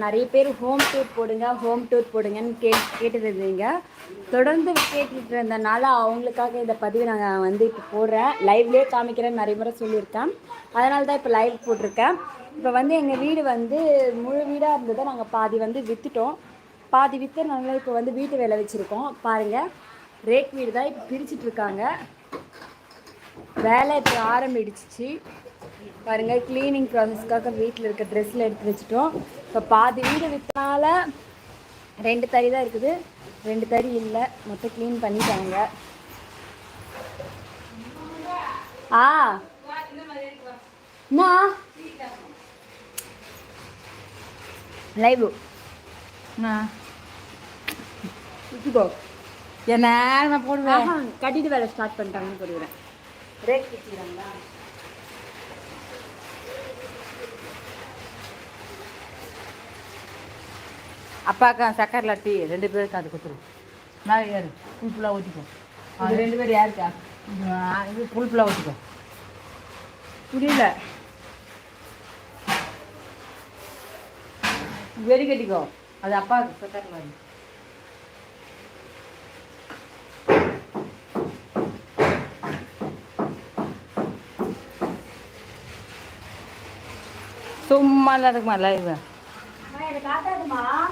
நிறைய பேர் home tour போடுங்க ஹோம் டூர் போடுங்கன்னு கே கேட்டுருந்தீங்க. தொடர்ந்து கேட்டுட்டு இருந்தனால அவங்களுக்காக இந்த பதிவு நான் வந்து இப்போ போடுறேன். லைவ்லேயே காமிக்கிறேன்னு நிறைய முறை சொல்லியிருக்கேன். அதனால தான் இப்போ லைவ் போட்டிருக்கேன். இப்போ வந்து எங்கள் வீடு வந்து முழு வீடாக இருந்ததை நாங்கள் பாதி வந்து விற்றுட்டோம் பாதி விற்றனால இப்போ வந்து வீட்டு வேலை வச்சுருக்கோம். பாருங்கள் ரேக் வீடு தான் இப்போ பிரிச்சிட்ருக்காங்க வேலை இப்போ ஆரம்பிடுச்சு. பாருங்க க்ளீனிங் ப்ராசஸ்க்காக வீட்டில் இருக்க ட்ரெஸ்ஸில் எடுத்து வச்சுட்டோம். இப்போ பாதி வீடு விற்றனால ரெண்டு தறி தான் இருக்குது. ரெண்டு தறி இல்லை மொத்தம் க்ளீன் பண்ணிட்டாங்க. ஆ. லைவ். வச்சுக்கோ என்ன நான் போடுவேன். கட்டிட்டு வேலை ஸ்டார்ட் பண்ணிட்டாங்கன்னு போடுகிறேன் ரேக் அப்பாவுக்கு அப்பாக்கா சக்கரை லட்டி ரெண்டு பேருக்கு அது கொடுத்துருவோம் நான் ஏறு புல்புலாக ஊற்றிக்கோ அது ரெண்டு பேர் யாருக்கா? இது புல்புலாக ஊற்றிக்கோ புரியல. வெறி கட்டிக்கோ. அது அப்பாவுக்கு சக்கரை லட்டி சும்மா இருக்குமா லைவ் எனக்கு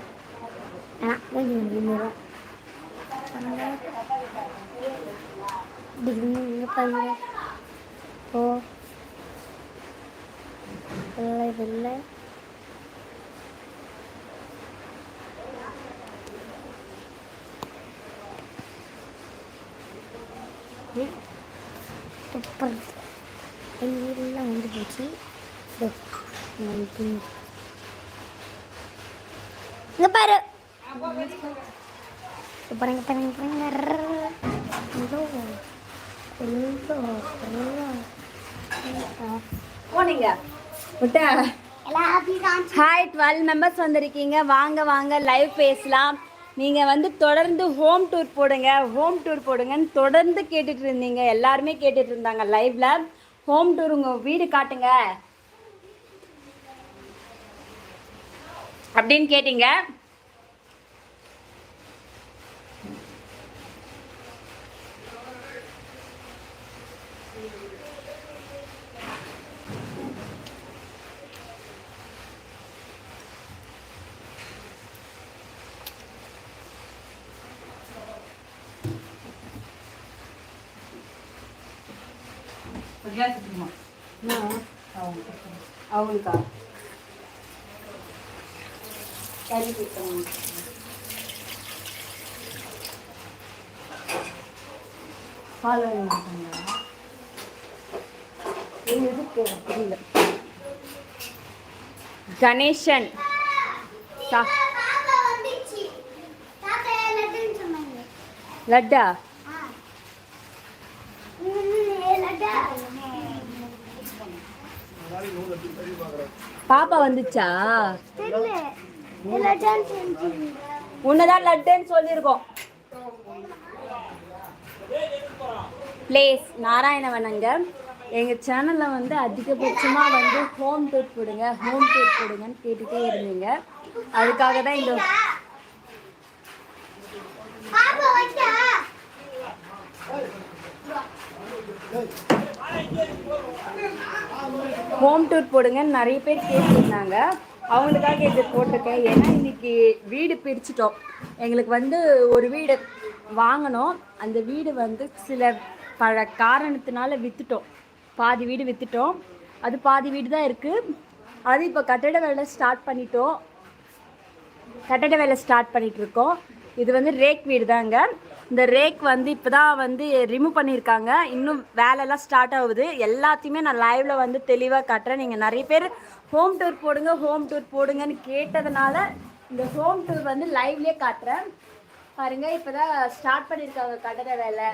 கொஞ்சம் போட்டா கொஞ்சம் முந்நூறுவா பாருங்க ஓ வெள்ளை வெள்ளை சூப்பர் எங்கள் வீடெல்லாம் வந்து போச்சு இதோ, இங்க வந்து. இங்க பாரு பாருங்க பாருங்க பாருங்க இதோ, இதோ, போனீங்க. விட்டா? ஹாய் டுவெல் மெம்பர்ஸ் வந்திருக்கீங்க. வாங்க வாங்க லைவ் பேசலாம். நீங்கள் வந்து தொடர்ந்து ஹோம் டூர் போடுங்க. ஹோம் டூர் போடுங்கன்னு தொடர்ந்து கேட்டுட்டு இருந்தீங்க. எல்லாருமே கேட்டுட்டு இருந்தாங்க லைவ்ல ஹோம் டூர் உங்கள் வீடு காட்டுங்க. அப்படின்னு கேட்டீங்க. பால் வாங்கி கொடுத்தாங்களா? இது எதுக்கு? புரியல கணேசன். லட்டா? பாப்பா வந்துச்சா? உன்னதான் லட்டுன்னு சொல்லியிருக்கோம். பிளேஸ் நாராயணவனங்க. எங்கள் சேனலில் வந்து அதிகபட்சமாக வந்து ஹோம் டூர் போடுங்க. ஹோம் டூர் போடுங்கன்னு கேட்டுகிட்டே இருந்தீங்க. அதுக்காக தான் இந்த ஹோம் டூர் போடுங்கன்னு நிறைய பேர் கேட்டிருந்தாங்க. அவங்களுக்காக இது போட்டிருக்கேன். ஏன்னா இன்னைக்கு வீடு பிரிச்சிட்டோம். எங்களுக்கு வந்து ஒரு வீடு வாங்கினோம் அந்த வீடு வந்து சில பல காரணத்தினால விற்றுட்டோம் பாதி வீடு விற்றுட்டோம் அது பாதி வீடு தான் இருக்குது அது இப்போ கட்டட வேலை ஸ்டார்ட் பண்ணிட்டோம். கட்டட வேலை ஸ்டார்ட் பண்ணிட்டு இருக்கோம். இது வந்து ரேக் வீடு தாங்க. இந்த ரேக் வந்து இப்போ தான் வந்து ரிமூவ் பண்ணியிருக்காங்க இன்னும் வேலைலாம் ஸ்டார்ட் ஆகுது. எல்லாத்தையுமே நான் லைவில் வந்து தெளிவாக காட்டுறேன். நீங்கள் நிறைய பேர் ஹோம் டூர் போடுங்க ஹோம் டூர் போடுங்கன்னு கேட்டதுனால இந்த ஹோம் டூர் வந்து லைவ்லேயே காட்டுறேன். பாருங்கள் இப்போ தான் ஸ்டார்ட் பண்ணியிருக்காங்க கட்டட வேலை.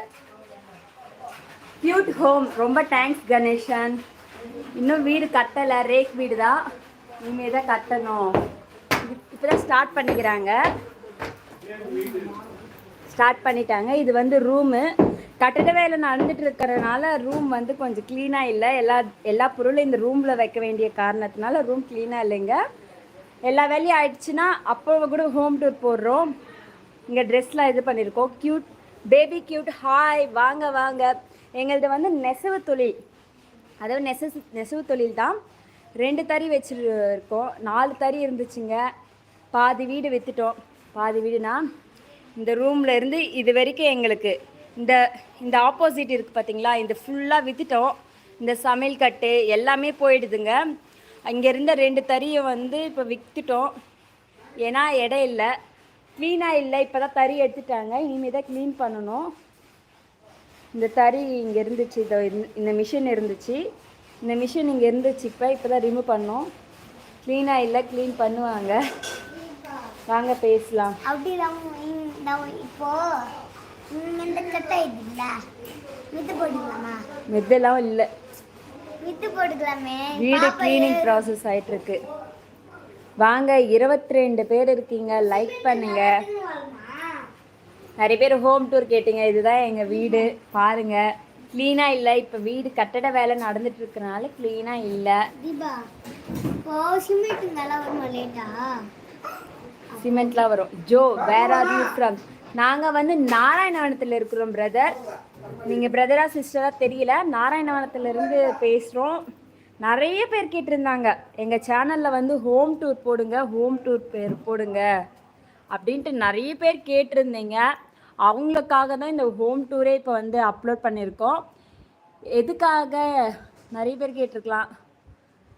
கியூட் ஹோம் ரொம்ப தேங்க்ஸ் கணேஷன் இன்னும் வீடு கட்டலை. ரேக் வீடு தான் இனிமே தான் கட்டணும். இப்போ தான் ஸ்டார்ட் பண்ணிக்கிறாங்க. ஸ்டார்ட் பண்ணிட்டாங்க. இது வந்து ரூமு கட்டட வேலை நடந்துட்டு இருக்கிறதுனால ரூம் வந்து கொஞ்சம் க்ளீனாக இல்லை. எல்லா எல்லா பொருளும் இந்த ரூமில் வைக்க வேண்டிய காரணத்தினால ரூம் க்ளீனாக இல்லைங்க. எல்லா வேலையும் ஆயிடுச்சுன்னா அப்போ கூட ஹோம் டூர் போடுறோம். இங்கே ட்ரெஸ்லாம் இது பண்ணியிருக்கோம் க்யூட் பேபி க்யூட் ஹாய் வாங்க வாங்க. எங்களது வந்து நெசவு தொழில் அதாவது நெசவு நெசவு தொழில் தான். ரெண்டு தறி வச்சுருக்கோம். நாலு தறி இருந்துச்சுங்க. பாதி வீடு விற்றுட்டோம் பாதி வீடுனா இந்த ரூமில் இருந்து இது வரைக்கும் எங்களுக்கு. இந்த இந்த ஆப்போசிட் இருக்குது பார்த்தீங்களா இந்த ஃபுல்லாக விற்றுட்டோம் இந்த சமையல் கட்டு எல்லாமே போயிடுதுங்க. அங்கே இருந்த ரெண்டு தறியை வந்து இப்போ விற்றுட்டோம் ஏன்னா இடம் இல்லை. க்ளீனாக இல்லை. இப்போ தான் தறி எடுத்துட்டாங்க. இனிமேல் தான் க்ளீன் பண்ணணும். இந்த தறி இங்கே இருந்துச்சு இதோ இந்த- மிஷின் இருந்துச்சு. இந்த மிஷின் இங்கே இருந்துச்சு இப்போ இப்போ தான் ரிமூவ் பண்ணோம் க்ளீனாக இல்லை க்ளீன் பண்ணுவாங்க. வாங்க பேசலாம். அப்படி இப்போ இந்த போட்டுக்கலாமா? மெத்தெல்லாம் இல்லை. போட்டுக்கலாமே. வீடு க்ளீனிங் ப்ராசஸ் ஆயிட்டு இருக்கு வாங்க இருபத்தி ரெண்டு பேர் இருக்கீங்க லைக் பண்ணுங்க. நிறைய பேர் ஹோம் டூர் கேட்டீங்க. இதுதான் எங்கள் வீடு. பாருங்க. க்ளீனாக இல்லை. இப்போ வீடு கட்டட வேலை நடந்துட்டு இருக்கனால க்ளீனாக இல்லை. சிமெண்ட்லாம் வரும் Jo where are you from நாங்கள் வந்து நாராயணவனத்தில் இருக்கிறோம் பிரதர் நீங்கள் பிரதரா சிஸ்டரா தெரியல. நாராயணவனத்துல இருந்து பேசுகிறோம் நிறைய பேர் கேட்டிருந்தாங்க. எங்கள் சேனலில் வந்து ஹோம் டூர் போடுங்க ஹோம் டூர் பேர் போடுங்க. அப்படின்ட்டு நிறைய பேர் கேட்டிருந்தீங்க. அவங்களுக்காக தான் இந்த ஹோம் டூரே இப்போ வந்து அப்லோட் பண்ணியிருக்கோம். எதுக்காக நிறைய பேர் கேட்டிருக்கலாம்.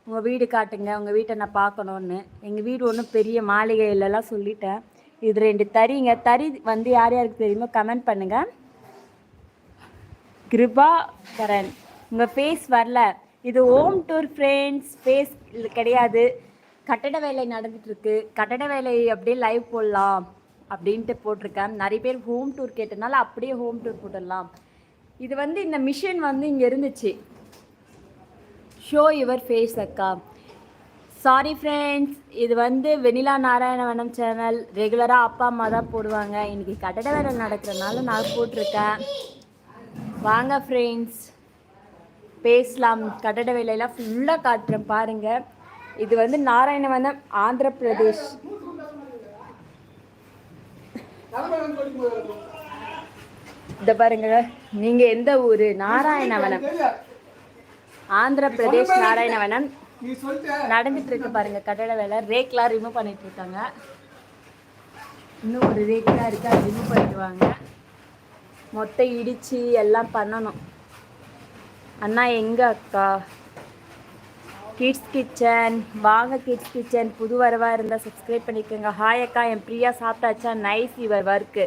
உங்கள் வீடு காட்டுங்க உங்கள் வீட்டை நான் பார்க்கணுன்னு எங்கள் வீடு ஒன்றும் பெரிய மாளிகை இல்லைலாம் சொல்லிட்டேன். இது ரெண்டு தறிங்க. தறி வந்து யார் யாருக்கு தெரியுமோ கமெண்ட் பண்ணுங்கள் கிருபா கரண் உங்கள் ஃபேஸ் வரல. இது ஹோம் டூர் ஃப்ரெண்ட்ஸ் ஃபேஸ் கிடையாது. கட்டட வேலை நடந்துகிட்ருக்கு கட்டட வேலை அப்படியே லைவ் போடலாம். அப்படின்ட்டு போட்டிருக்கேன். நிறைய பேர் ஹோம் டூர் கேட்டனால அப்படியே ஹோம் டூர் போட்டுடலாம். இது வந்து இந்த மிஷின் வந்து இங்கே இருந்துச்சு. ஷோ யுவர் ஃபேஸ் அக்கா. சாரி ஃப்ரெண்ட்ஸ் இது வந்து வெனிலா நாராயணவனம் சேனல் ரெகுலராக அப்பா அம்மா தான் போடுவாங்க. இன்றைக்கி கட்டட வேலை நடக்கிறனால நான் போட்டிருக்கேன். வாங்க ஃப்ரெண்ட்ஸ் பேசலாம். கட்டட வேலையெல்லாம் ஃபுல்லாக காட்டுறேன் பாருங்கள் இது வந்து நாராயணவனம் ஆந்திர பிரதேஷ் இந்த பாருங்க நீங்கள் எந்த ஊர்? நாராயணவனம். ஆந்திர பிரதேஷ் நாராயணவனம். நடந்துட்டு இருக்கு பாருங்க கட்டட வேலை. ரேக்லாம் ரிமூவ் பண்ணிட்டு இருக்காங்க. இன்னும் ஒரு ரேக் தான் இருக்கு அது ரிமூவ் பண்ணிடுவாங்க மொத்தம் இடிச்சு எல்லாம் பண்ணணும். அண்ணா எங்க அக்கா? கிட்ஸ் கிச்சன் வாங்க கிட்ஸ் கிச்சன் புது வரவாக இருந்தால் சப்ஸ்கிரைப் பண்ணிக்கோங்க. ஹாய் அக்கா என் பிரியா சாப்பிட்டாச்சா? நைஸ் யுவர் ஒர்க்கு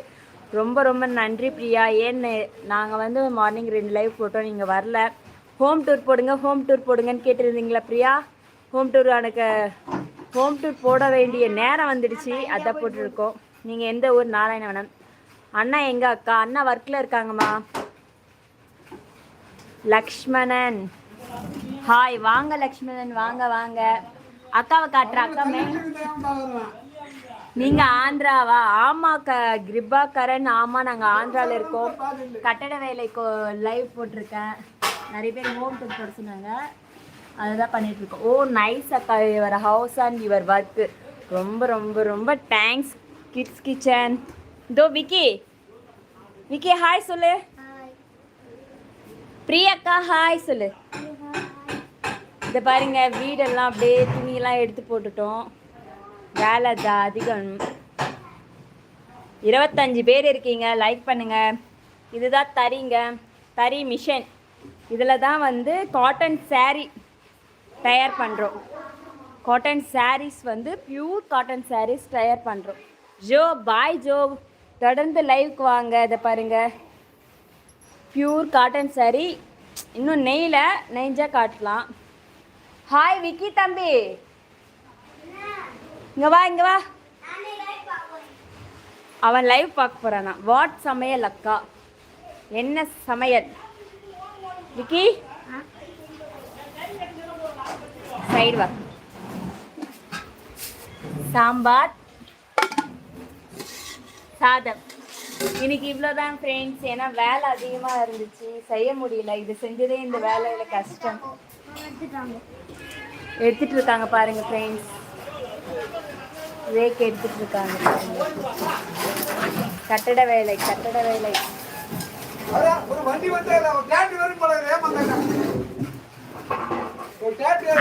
ரொம்ப ரொம்ப நன்றி பிரியா. ஏன்னு நாங்கள் வந்து மார்னிங் ரெண்டு லைவ் போட்டோம் நீங்கள் வரல. ஹோம் டூர் போடுங்க ஹோம் டூர் போடுங்கன்னு கேட்டிருந்தீங்களா பிரியா? ஹோம் டூர் எனக்கு ஹோம் டூர் போட வேண்டிய நேரம் வந்துடுச்சு. அதான் போட்டிருக்கோம். நீங்கள் எந்த ஊர்? நாராயணவனம். அண்ணா எங்க அக்கா? அண்ணா ஒர்க்கில் இருக்காங்கம்மா. லக்ஷ்மணன். ஹாய் வாங்க லக்ஷ்மணன் வாங்க வாங்க. அக்காவை காட்டுற அக்கா மே நீங்க ஆந்திராவா? ஆமா க கிருபா கரண் ஆமா நாங்க ஆந்திரால இருக்கோம். கட்டட வேலைக்கு லைவ் போட்டிருக்கேன். நிறைய பேர் ஹோம் டூர் போட சொன்னாங்க. அதுதான் பண்ணிட்டு இருக்கோம். ஓ நைஸ் அக்கா your house and your work ரொம்ப ரொம்ப ரொம்ப தேங்க்ஸ் கிட்ஸ் கிச்சன் இதோ விக்கி. விக்கி ஹாய் சொல்லு. பிரியக்கா ஹாய் சொல்லு. இதை பாருங்க வீடெல்லாம் அப்படியே துணியெல்லாம் எடுத்து போட்டுட்டோம். வேலை தான் அதிகம். இருபத்தஞ்சு பேர் இருக்கீங்க லைக் பண்ணுங்க. இதுதான் தறிங்க. தறி மிஷின் இதில் தான் வந்து காட்டன் சேரீ தயார் பண்ணுறோம் காட்டன் சாரீஸ் வந்து பியூர் காட்டன் சாரீஸ் தயார் பண்ணுறோம் ஜோ பாய் ஜோ. தொடர்ந்து லைவுக்கு வாங்க இதை பாருங்கள் பியூர் காட்டன் saree. இன்னும் நெய்யில் நெய்ஞ்சா காட்டலாம். ஹாய் விக்கி தம்பி இங்க வா இங்க வா. அவன் லைவ் பார்க்க போறானா வாட் சமையல் அக்கா? என்ன சமையல்? விக்கி சைடு வா. சாம்பார். சாதம். இன்னைக்கு இவ்வளோதான் ஃப்ரெண்ட்ஸ் ஏன்னா வேலை அதிகமாக இருந்துச்சு. செய்ய முடியல. இது செஞ்சதே இந்த வேலையில் கஷ்டம். எடுத்துட்டு இருக்காங்க பாருங்க ஃப்ரெண்ட்ஸ் ரேக் எடுத்துட்டு இருக்காங்க பாருங்க. கட்டட வேலை கட்டட வேலை.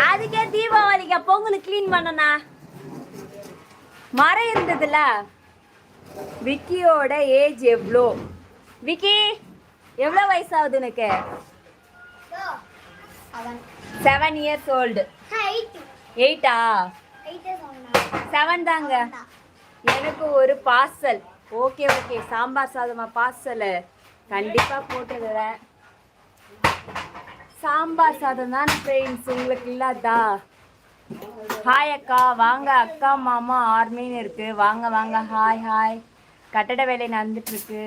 அதுக்கே தீபாவளிக்கு பொங்கல் க்ளீன் பண்ணனா? மரம் இருந்ததுல? விக்கியோட ஏஜ் எவ்வளோ விக்கி எவ்வளோ வயசாகுது உனக்கு? அவன் செவன் இயர்ஸ் ஓல்டு எயிட்டா செவன் தாங்க. எனக்கு ஒரு பார்சல் ஓகே ஓகே சாம்பார் சாதமா பார்சல் கண்டிப்பாக போட்டுடுறேன். சாம்பார் சாதம் தான் ஃப்ரெண்ட்ஸ் உங்களுக்கு இல்லாதா? ஹாய் அக்கா. வாங்க. அக்கா மாமா ஆர்மின்னு இருக்கு. வாங்க வாங்க. ஹாய் ஹாய் கட்டட வேலை நடந்துட்டு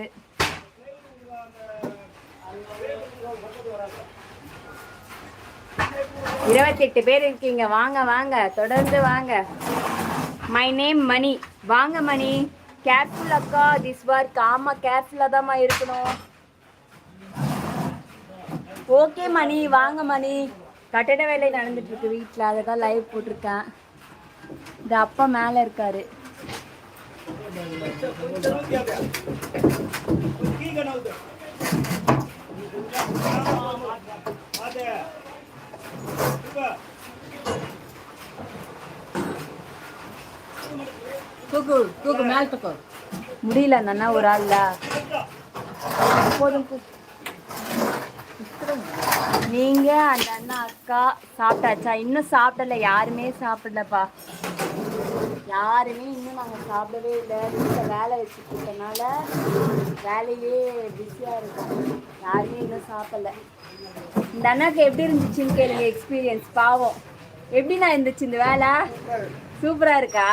இருபத்தெட்டு பேர் இருக்கீங்க. வாங்க வாங்க. தொடர்ந்து வாங்க. My name Mani. வாங்க மணி. கேர்ஃபுல் அக்கா திஸ் ஒர்க் ஆமாம் கேர்ஃபுல்லாக தான்மா இருக்கணும். ஓகே மணி. வாங்க மணி. கட்டட வேலை நடந்துட்டுருக்கு வீட்டில் அதை தான் லைவ் போட்டிருக்கேன். இந்த அப்பா மேலே இருக்காரு. தூக்கு தூக்கு மேலே தூக்கு. முடியல அண்ணா ஒரு ஆள்ல போதும். நீங்க அந்த அண்ணா அக்கா சாப்பிட்டாச்சா? இன்னும் சாப்பிடல யாருமே சாப்பிடலப்பா. யாருமே இன்னும் நாங்கள் சாப்பிடவே இல்லை. வீட்டில் வேலை வச்சுட்டு இருக்கனால வேலையிலே பிஸியாக இருக்கோம் யாருமே இன்னும் சாப்பிடல. இந்த அண்ணாக்கு எப்படி இருந்துச்சுன்னு கேளுங்க எக்ஸ்பீரியன்ஸ் பாவம். எப்படி நான் இருந்துச்சு இந்த வேலை? சூப்பராக இருக்கா?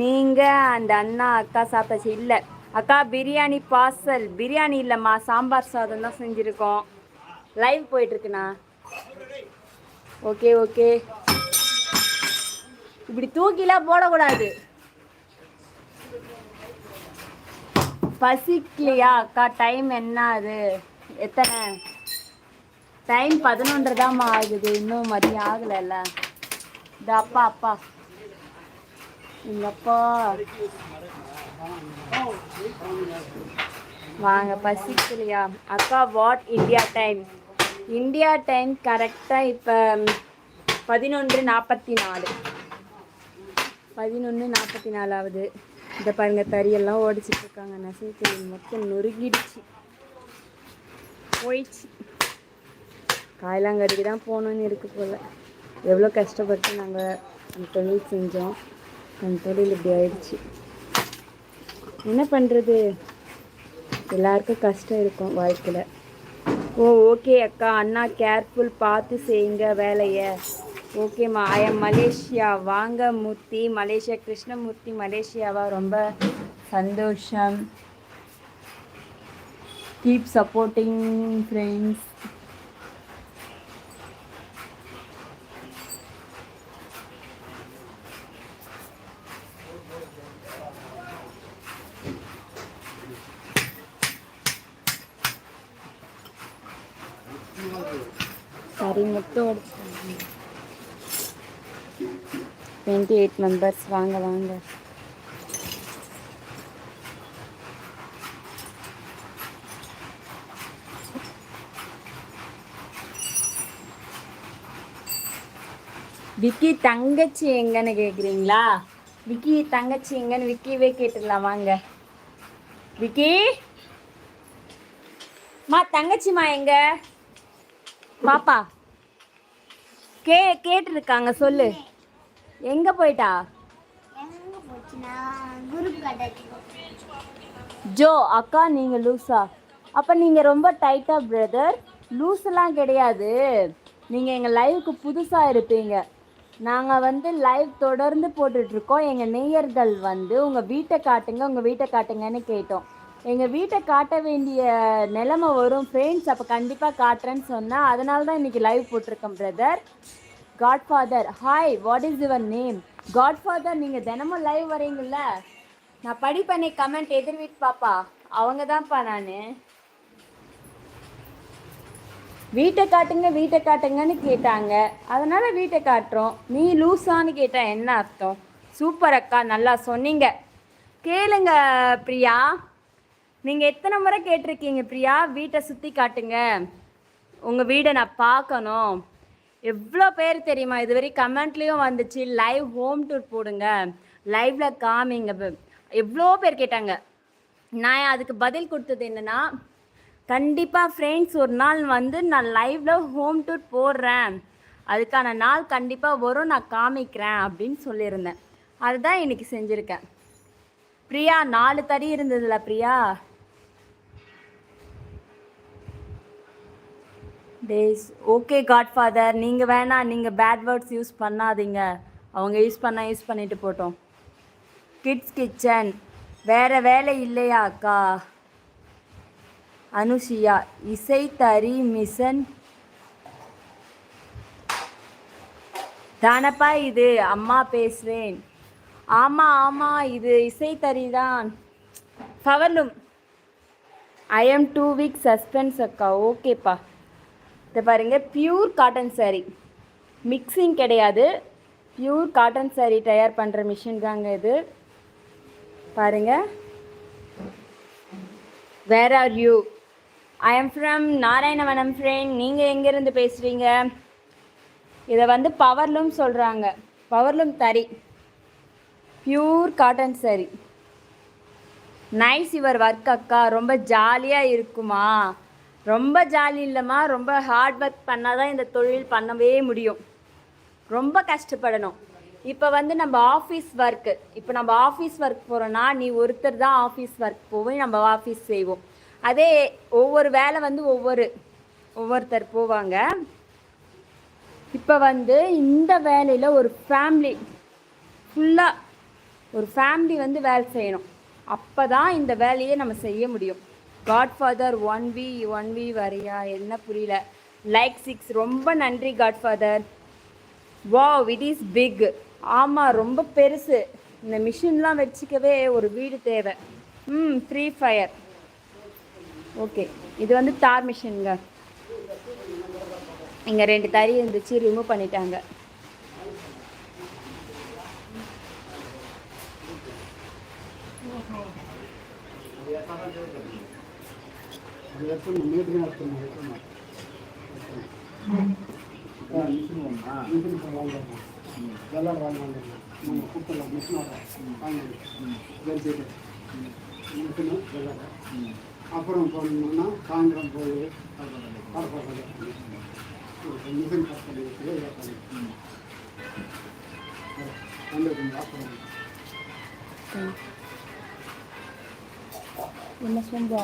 நீங்க அந்த அண்ணா அக்கா சாப்பிட்டாச்சு இல்லை. அக்கா பிரியாணி பார்சல் பிரியாணி இல்லைம்மா சாம்பார் சாதம் தான் செஞ்சுருக்கோம். லைவ் போயிட்டுருக்குண்ணா. ஓகே ஓகே இப்படி தூக்கிலாம் போடக்கூடாது. பசிக்கலையா? அக்கா டைம் என்ன அது? எத்தனை? டைம் பதினொன்று தான்மா ஆகுது. இன்னும் மதியம் ஆகலைல்ல. இந்த அப்பா அப்பா. எங்கள் அப்பா. வாங்க பசிக்கலையா? அக்கா what India time India time கரெக்டாக இப்போ பதினொன்று நாற்பத்தி நாலு. பதினொன்று நாற்பத்தி நாலாவது. இந்த பாருங்க தறியெல்லாம் ஓடிச்சிட்டு இருக்காங்க. நெசவு மொத்தம் நொறுங்கிடுச்சு. போயிடுச்சு. காயலாங்கடிக்கு தான் போகணுன்னு இருக்குது போல். எவ்வளோ கஷ்டப்பட்டு நாங்கள் அந்த தொழில் செஞ்சோம். அந்த தொழில் இப்படி ஆயிடுச்சு. என்ன பண்ணுறது எல்லாருக்கும் கஷ்டம் இருக்கும் வாழ்க்கையில். ஓ ஓகே அக்கா. அண்ணா கேர்ஃபுல் பார்த்து செய்யுங்க வேலையை. ஓகேம்மா ஐ எம் மலேசியா வாங்க மூர்த்தி. மலேசியா கிருஷ்ணமூர்த்தி. மலேசியாவா? ரொம்ப சந்தோஷம். கீப் சப்போர்ட்டிங் ஃப்ரெண்ட்ஸ் சரி டுவெண்ட்டி எயிட் மெம்பர்ஸ் வாங்க வாங்க. விக்கி தங்கச்சி எங்கன்னு கேட்குறீங்களா விக்கி தங்கச்சி எங்கன்னு விக்கிவே கேட்டுடலாம் வாங்க. விக்கி? மா தங்கச்சிமா எங்க? பாப்பா. கே கேட்டிருக்காங்க சொல்லு. எங்க போயிட்டா? ஜோ அக்கா நீங்கள் லூஸா அப்போ நீங்கள் ரொம்ப டைட்டாக பிரதர் லூஸ்லாம் கிடையாது. நீங்கள் எங்கள் லைவுக்கு புதுசாக இருப்பீங்க. நாங்கள் வந்து லைவ் தொடர்ந்து போட்டுட்ருக்கோம் எங்கள் நேயர்கள் வந்து உங்கள் வீட்டை காட்டுங்க உங்கள் வீட்டை காட்டுங்கன்னு கேட்டோம். எங்கள் வீட்டை காட்ட வேண்டிய நிலைமை வரும். ஃப்ரெண்ட்ஸ் அப்போ கண்டிப்பாக காட்டுறேன்னு சொன்னால் அதனால தான் இன்றைக்கி லைவ் போட்டிருக்கேன் brother godfather hi what is your name godfather நீங்கள் தினமும் லைவ் வரீங்கள நான் படிப்பேனே கமெண்ட் எதிர் வீட்டு பாப்பா. அவங்க தான்ப்பா நான். வீட்டை காட்டுங்க வீட்டை காட்டுங்கன்னு கேட்டாங்க. அதனால் வீட்டை காட்டுறோம். நீ லூஸான்னு கேட்டால் என்ன அர்த்தம்? சூப்பர் அக்கா நல்லா சொன்னீங்க. கேளுங்க பிரியா. நீங்கள் எத்தனை முறை கேட்டிருக்கீங்க பிரியா? வீட்டை சுற்றி காட்டுங்க. உங்கள் வீடை நான் பார்க்கணும். எவ்வளோ பேர் தெரியுமா? இதுவரை கமெண்ட்லேயும் வந்துச்சு லைவ் ஹோம் டூர் போடுங்க. லைவில் காமிங்க. எவ்வளோ பேர் கேட்டாங்க. நான் அதுக்கு பதில் கொடுத்தது என்னன்னா கண்டிப்பாக ஃப்ரெண்ட்ஸ் ஒரு நாள் வந்து நான் லைவில் ஹோம் டூர் போடுறேன். அதுக்கான நாள் கண்டிப்பாக வரும் நான் காமிக்கிறேன் அப்படின்னு சொல்லியிருந்தேன். அதுதான் இன்னைக்கு செஞ்சுருக்கேன். பிரியா நாலு தறி இருந்ததுல பிரியா? டேஸ் ஓகே காட்ஃபாதர் நீங்கள் வேணாம் நீங்கள் பேட் வேர்ட்ஸ் யூஸ் பண்ணாதீங்க. அவங்க யூஸ் பண்ணால் யூஸ் பண்ணிட்டு போட்டோம். கிட்ஸ் கிச்சன் வேறு வேலை இல்லையா அக்கா? அனுஷியா இசை தறி மிஷன். தானப்பா இது அம்மா பேசுகிறேன் ஆமாம் ஆமாம் இது இசை தறி தான் powerloom. I am too weak suspense அக்கா. ஓகேப்பா இதை பாருங்கள் பியூர் காட்டன் சாரீ மிக்சிங் கிடையாது. பியூர் காட்டன் சாரீ தயார் பண்ணுற மிஷின் தாங்க இது. பாருங்கள் where are you I am from Narayanavanam friend நீங்கள் எங்கேருந்து பேசுகிறீங்க இதை வந்து பவர்லூம் சொல்கிறாங்க பவர்லூம் தறி. Pure cotton saree. Nice your work அக்கா. ரொம்ப ஜாலியாக இருக்குமா? ரொம்ப ஜாலி இல்லைம்மா. ரொம்ப ஹார்ட் ஒர்க் பண்ணால் தான் இந்த தொழில் பண்ணவே முடியும். ரொம்ப கஷ்டப்படணும். இப்போ வந்து நம்ம ஆஃபீஸ் ஒர்க்கு இப்போ நம்ம ஆஃபீஸ் ஒர்க் போகிறோன்னா நீ ஒருத்தர் தான் ஆஃபீஸ் ஒர்க் போவோம் நம்ம ஆஃபீஸ் செய்வோம். அதே ஒவ்வொரு வேலை வந்து ஒவ்வொரு ஒவ்வொருத்தர் போவாங்க. இப்போ வந்து இந்த வேலையில் ஒரு ஃபேமிலி ஃபுல்லாக ஒரு ஃபேமிலி வந்து வேலை செய்யணும். அப்போ தான் இந்த வேலையை நம்ம செய்ய முடியும். Godfather one v one v வரையா? என்ன புரியல. லைக் சிக்ஸ் ரொம்ப நன்றி godfather wow it is big ஆமாம் ரொம்ப பெருசு. இந்த மிஷின்லாம் வச்சுக்கவே ஒரு வீடு தேவை. ம் ஃப்ரீ ஃபயர் ஓகே இது வந்து தார் மிஷினுங்க இங்கே ரெண்டு தறி இருந்துச்சு ரிமூவ் பண்ணிட்டாங்க. அப்புறம் போனோம்னா சாயந்தரம் போய் மிஷின் கம்பெனி அப்புறம் என்ன சொல்றா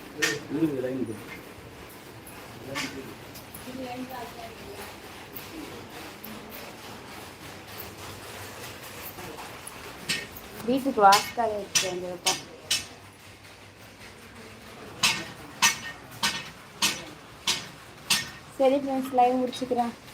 வாஸ்காக எடுத்து வந்திருக்கோம் சரி ஃப்ரெண்ட்ஸ் லைவ் முடிச்சுக்கிறேன்.